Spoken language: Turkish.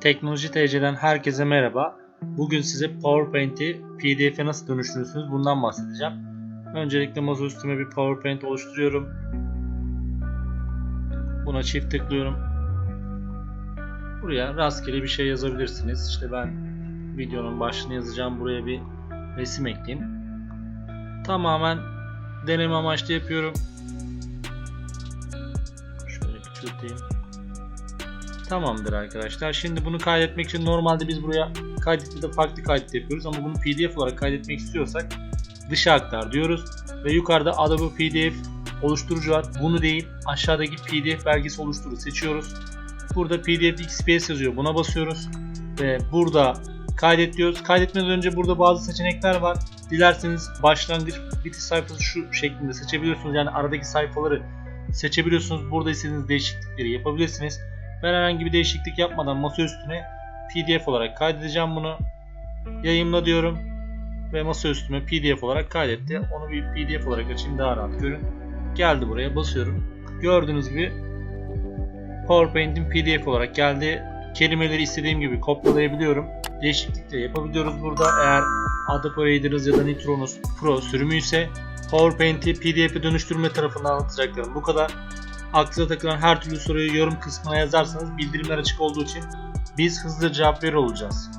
Teknoloji TC'den herkese merhaba. Bugün size PowerPoint'i PDF'e nasıl dönüştürürsünüz bundan bahsedeceğim. Öncelikle masa üstüme bir PowerPoint oluşturuyorum. Buna çift tıklıyorum. Buraya rastgele bir şey yazabilirsiniz. İşte ben videonun başlığını yazacağım. Buraya bir resim ekleyeyim. Tamamen deneme amaçlı yapıyorum. Şöyle küçülteyim. Tamamdır arkadaşlar. Şimdi bunu kaydetmek için normalde biz buraya kaydetti de farklı kaydet yapıyoruz ama bunu PDF olarak kaydetmek istiyorsak dışa aktar diyoruz ve yukarıda Adobe PDF oluşturucu var. Bunu değil aşağıdaki PDF belgesi oluşturu seçiyoruz. Burada PDF XPS yazıyor. Buna basıyoruz ve burada kaydet diyoruz. Kaydetmeden önce burada bazı seçenekler var. Dilerseniz başlangıç bitiş sayfası şu şeklinde seçebiliyorsunuz. Yani aradaki sayfaları seçebiliyorsunuz. Burada istediğiniz değişiklikleri yapabilirsiniz. Ben herhangi bir değişiklik yapmadan masa üstüne PDF olarak kaydedeceğim bunu. Yayınla diyorum ve masa üstüme PDF olarak kaydetti. Onu bir PDF olarak açayım daha rahat görün. Geldi buraya basıyorum. Gördüğünüz gibi PowerPoint'in PDF olarak geldi. Kelimeleri istediğim gibi kopyalayabiliyorum. Değişiklik de yapabiliyoruz burada. Eğer Adobe Reader'ınız ya da Nitro'nuz Pro sürümü ise PowerPoint'i PDF'e dönüştürme tarafından anlatacaklarım bu kadar. Aklınıza takılan her türlü soruyu yorum kısmına yazarsanız bildirimler açık olduğu için biz hızlı cevap verir olacağız.